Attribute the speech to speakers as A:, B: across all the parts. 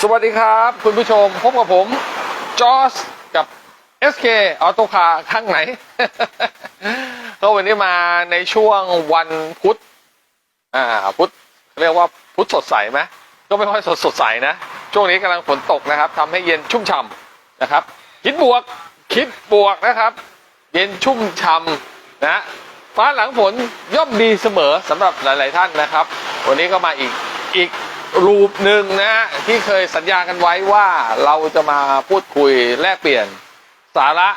A: สวัสดีครับ คุณผู้ชม พบกับผม จอสกับ SK ออโตคาข้างไหน ก็วันนี้มาในช่วงวันพุธอ่าพุธเรียกว่าพุธสดใสไหมก็ไม่ค่อยสดสดใสนะ ช่วงนี้กำลังฝนตกนะครับทำให้เย็นชุ่มฉ่ำนะครับ คิดบวกคิดบวกนะครับ เย็นชุ่มฉ่ำนะฟ้าหลังฝนย่อมดีเสมอสำหรับหลาย ๆ ท่านนะครับ วันนี้ก็มาอีกอีก รูปหนึ่งนะที่เคยสัญญากันไว้ว่าเราจะมาพูดคุยแลกเปลี่ยนสาระ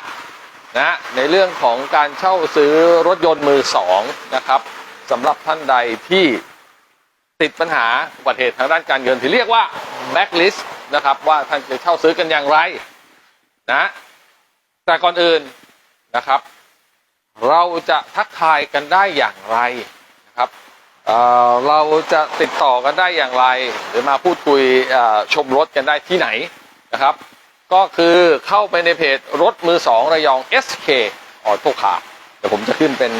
A: นะในเรื่องของการเช่าซื้อรถยนต์มือสองนะครับสำหรับท่านใดที่ติดปัญหาอุบัติเหตุทางด้านการเงินที่เรียกว่า blacklist นะครับว่าท่านจะเช่าซื้อกันอย่างไรนะแต่ก่อนอื่นนะครับ เราจะทักทายกันได้อย่างไรนะครับ เราจะติดต่อกันได้อย่างไร หรือมาพูดคุยชมรถกันได้ที่ไหนนะครับ ก็คือเข้าไปในเพจรถมือสองระยอง SK Auto Car เดี๋ยวผมจะขึ้นเป็น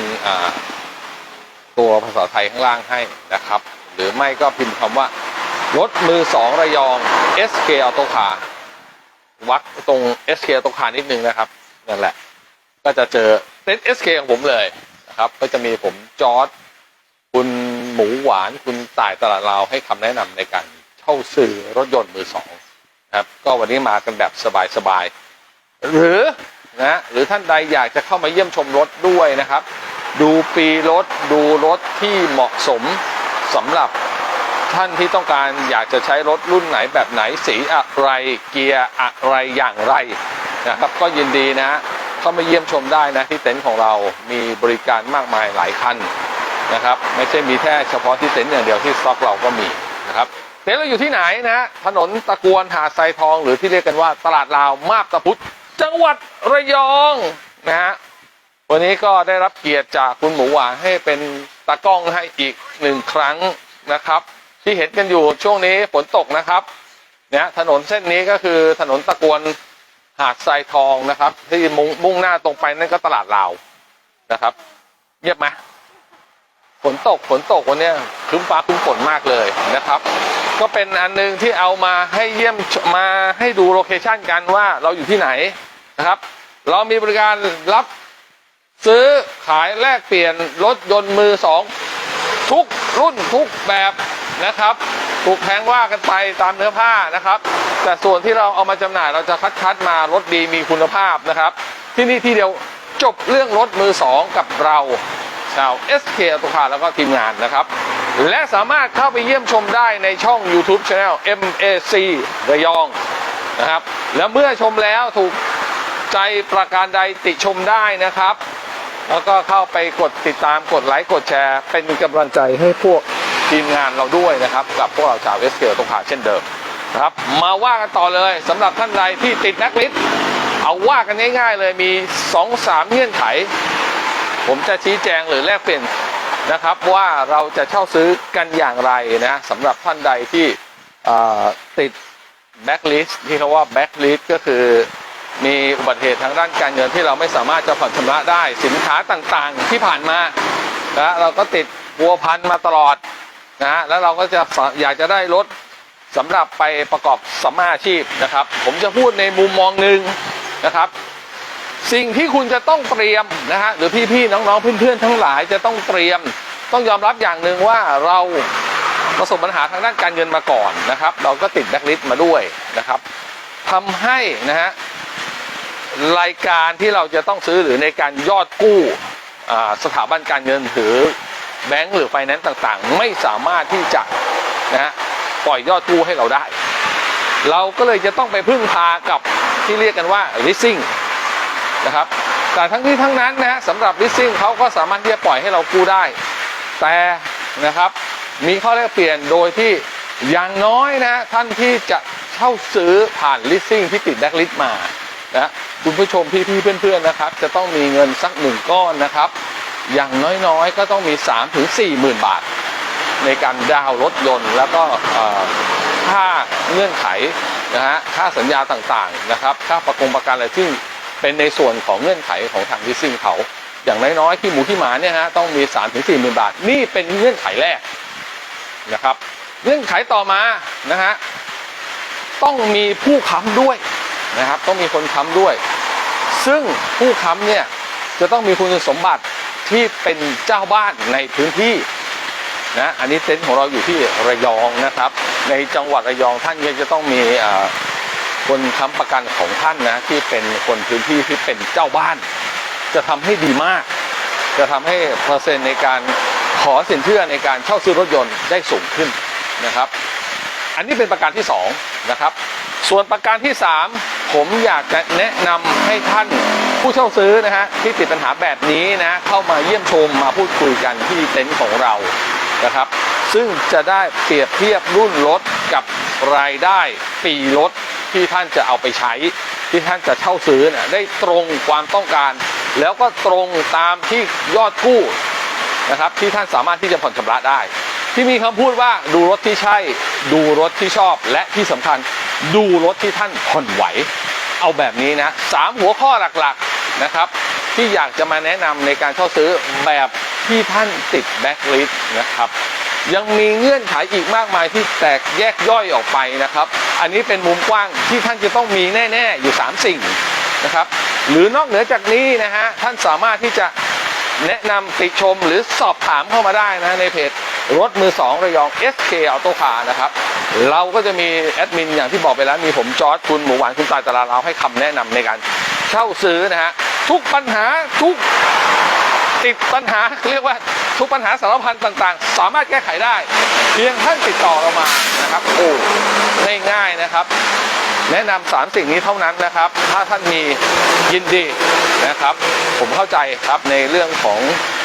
A: ตัวภาษาไทยข้างล่างให้นะครับ หรือไม่ก็พิมพ์คำว่ารถมือสองระยอง SK Auto Car วัดตรง SK Auto Car นิดนึงนะครับนั่นแหละ ก็จะเจอเต็นท์ SK ของผมเลยนะครับ ก็จะมีผมจอร์ดคุณ มูหวานคุณต่ายตลาดลาวให้คำแนะนำในการเช่าซื้อรถยนต์มือสองครับ ก็วันนี้มากันแบบสบายๆหรือนะหรือท่านใดอยากจะเข้ามาเยี่ยมชมรถด้วยนะครับ ดูปีรถดูรถที่เหมาะสมสำหรับท่านที่ต้องการอยากจะใช้รถรุ่นไหนแบบไหนสีอะไรเกียร์อะไรอย่างไรนะครับก็ยินดีนะเข้ามาเยี่ยมชมได้นะที่เต็นท์ของเรามีบริการมากมายหลายคัน นะครับ ไม่ใช่มีแค่เฉพาะที่เต็นท์อย่างเดียวที่สต็อกเราก็มีนะครับเต็นท์เราอยู่ที่ไหนนะ ถนนตะกวนหาดทรายทอง หรือที่เรียกกันว่าตลาดลาวมาบตาพุธจังหวัดระยองนะฮะวันนี้ก็ได้รับเกียรติจากคุณหมูหวานให้เป็นตากล้องให้อีกหนึ่งครั้งนะครับ ที่เห็นกันอยู่ช่วงนี้ฝนตกนะครับเนี่ยถนนเส้นนี้ก็คือถนนตะกวนหาดทรายทองนะครับ ที่มุ่งมุ่งหน้าตรงไปนั่นก็ตลาดลาวนะครับเงียบไหม ฝนตกฝนตกวันนี้ครึ้มฟ้าครึ้มฝนมากเลยนะครับ ก็เป็นอันหนึงที่เอามาให้เยี่ยมมาให้ดูโลเคชันกันว่าเราอยู่ที่ไหนนะครับ เรามีบริการรับซื้อขายแลกเปลี่ยนรถยนต์มือสองทุกรุ่นทุกแบบนะครับ ถูกแพงว่ากันไปตามเนื้อผ้านะครับ แต่ส่วนที่เราเอามาจำหน่ายเราจะคัดคัดมารถดีมีคุณภาพนะครับ ที่นี่ที่เดียวจบเรื่องรถมือสองกับเรา ชาว SK ตุคาแล้วก็ทีมงานนะครับ และสามารถเข้าไปเยี่ยมชมได้ในช่อง YouTube Channel MAC ระยองนะครับ แล้วเมื่อชมแล้วถูกใจประการใดติชมได้นะครับ แล้วก็เข้าไปกดติดตามกดไลค์กดแชร์ เป็นกำลังใจให้พวกทีมงานเราด้วยนะครับ กับพวกเราชาวเอสเกลตรงขาเช่นเดิมนะครับมาว่ากันต่อเลยสำหรับท่านใดที่ติดแบ็คลิสต์เอาว่ากันง่ายๆเลยมี 2-3 เงื่อนไข ผมจะชี้แจงหรือแลกเปลี่ยนนะครับว่าเราจะเช่าซื้อกันอย่างไรนะสำหรับท่านใดที่ติดแบ็คลิสต์ที่เขาว่าแบ็คลิสต์ก็คือมีอุบัติเหตุทางด้านการเงินที่เราไม่สามารถจะผ่อนชำระได้สินค้าต่างๆที่ผ่านมานะเราก็ติดวัวพันมาตลอดนะแล้วเราก็จะอยากจะได้รถสำหรับไปประกอบสัมมาอาชีพนะครับ ผมจะพูดในมุมมองหนึ่งนะครับ สิ่งที่คุณจะต้องเตรียมนะฮะหรือพี่ๆน้องๆเพื่อนๆทั้งหลายจะต้องเตรียม ต้องยอมรับอย่างหนึ่งว่าเราประสบปัญหาทางด้านการเงินมาก่อนนะครับ เราก็ติดแบ็คลิสต์มาด้วยนะครับทำให้นะฮะรายการที่เราจะต้องซื้อหรือในการยอดกู้สถาบันการเงินหรือแบงก์หรือไฟแนนซ์ต่างๆ ไม่สามารถที่จะนะฮะปล่อยยอดกู้ให้เราได้ เราก็เลยจะต้องไปพึ่งพากับที่เรียกกันว่า leasing นะครับ แต่ทั้งที่ทั้งนั้นนะฮะสำหรับ leasing เขาก็สามารถที่จะปล่อยให้เรากู้ได้ แต่นะครับมีข้อแลกเปลี่ยนโดยที่อย่างน้อยนะท่านที่จะเช่าซื้อผ่าน leasing ที่ติดแบ็คลิสต์มานะคุณผู้ชมพี่ๆเพื่อนๆนะครับ จะต้องมีเงินสักหนึ่งก้อนนะครับ อย่างน้อยๆก็ต้องมี 3 ถึง4หมื่นบาท ในการดาวรถยนต์ แล้วก็ค่าเงื่อนไขนะฮะค่าสัญญาต่างๆนะครับ ค่าประกงประกันอะไรซึ่ง เป็นในส่วนของเงื่อนไขของทางลิสซิ่งเขาอย่างน้อยๆที่หมูที่หมาเนี่ยฮะต้องมี3ามถึงสี่หมื่นบาท นี่เป็นเงื่อนไขแรกนะครับ เงื่อนไขต่อมานะฮะต้องมีผู้ค้ำด้วยนะครับ ต้องมีคนค้ำด้วย ซึ่งผู้ค้ำเนี่ยจะต้องมีคุณสมบัติที่เป็นเจ้าบ้านในพื้นที่นะอันนี้เต็นท์ของเราอยู่ที่ระยองนะครับ ในจังหวัดระยองท่านยังจะต้องมีอ่อ คนค้ำประกันของท่านนะที่เป็นคนพื้นที่ที่เป็นเจ้าบ้าน จะทำให้ดีมาก จะทำให้เปอร์เซ็นต์ในการขอสินเชื่อในการเช่าซื้อรถยนต์ได้สูงขึ้นนะครับ อันนี้เป็นประการที่2นะครับส่วนประการที่ 3 ผมอยากจะแนะนำให้ท่านผู้เช่าซื้อนะฮะที่ติดปัญหาแบบนี้นะเข้ามาเยี่ยมชมมาพูดคุยกันที่เต็นท์ของเรานะครับ ซึ่งจะได้เปรียบเทียบรุ่นรถกับรายได้ปีรถ ที่ท่านจะเอาไปใช้ ที่ท่านจะเช่าซื้อนะได้ตรงความต้องการ แล้วก็ตรงตามที่ยอดกู้นะครับที่ท่านสามารถที่จะผ่อนชำระได้ ที่มีคำพูดว่าดูรถที่ใช่ ดูรถที่ชอบและที่สำคัญ ดูรถที่ท่านผ่อนไหว เอาแบบนี้นะสามหัวข้อหลักๆนะครับ ที่อยากจะมาแนะนำในการเช่าซื้อแบบที่ท่านติดแบ็คลิสต์นะครับยังมีเงื่อนไขอีกมากมายที่แตกแยกย่อยออกไปนะครับ อันนี้เป็นมุมกว้างที่ท่านจะต้องมีแน่ ๆ อยู่ 3 สิ่งนะครับ หรือนอกเหนือจากนี้นะฮะท่านสามารถที่จะแนะนำติชมหรือสอบถามเข้ามาได้นะในเพจรถมือ 2 ระยอง SK Auto Car นะครับ เราก็จะมีแอดมินอย่างที่บอกไปแล้ว มีผมจอร์ดคุณหมูหวานคุณตายตลาดเราให้คำแนะนำในการเช่าซื้อนะฮะทุกปัญหาทุกติดปัญหาเรียกว่า ทุกปัญหาสารพันต่างๆ สามารถแก้ไขได้ เพียงท่านติดต่อเรามานะครับโอ้ง่ายๆนะครับ แนะนำสามสิ่งนี้เท่านั้นนะครับ ถ้าท่านมียินดีนะครับ ผมเข้าใจครับในเรื่องของ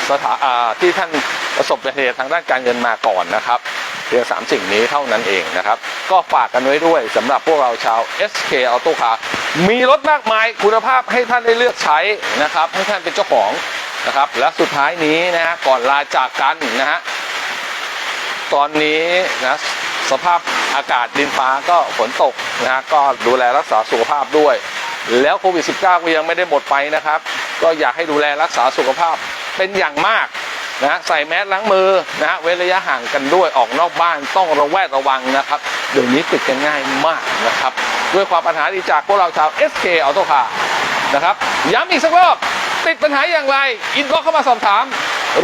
A: สถาอาที่ท่านประสบเหตุทางด้านการเงินมาก่อนนะครับเพียงสามสิ่งนี้เท่านั้นเองนะครับ ก็ฝากกันไว้ด้วยสำหรับพวกเราชาว SK Auto Car มีรถมากมายคุณภาพให้ท่านได้เลือกใช้นะครับ ให้ท่านเป็นเจ้าของ นะครับ และสุดท้ายนี้นะฮะก่อนลาจากกันนะฮะตอนนี้นะสภาพอากาศดินฟ้าก็ฝนตกนะฮะก็ดูแลรักษาสุขภาพด้วย แล้วโควิด -19 ก็ยังไม่ได้หมดไปนะครับ ก็อยากให้ดูแลรักษาสุขภาพเป็นอย่างมากนะใส่แมสล้างมือนะฮะเว้นระยะห่างกันด้วยออกนอกบ้านต้องระแวดระวังนะครับ เดี๋ยวนี้ติดกันง่ายมากนะครับ ด้วยความปัญหาดีจากพวกเราชาว SK Auto Car นะครับ ย้ำอีกสักรอบ ติดปัญหาอย่างไร อินบ็อกเข้ามาสอบถาม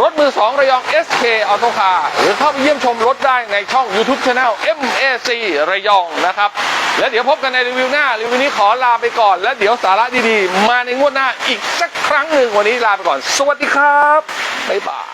A: รถมือ 2 ระยอง SK Auto Car หรือเข้าไปเยี่ยมชมรถได้ในช่อง YouTube Channel MAC ระยองนะครับ และเดี๋ยวพบกันในรีวิวหน้า รีวิวนี้ขอลาไปก่อน และเดี๋ยวสาระดีๆ มาในงวดหน้าอีกสักครั้งหนึ่งวันนี้ลาไปก่อน สวัสดีครับบ๊ายบาย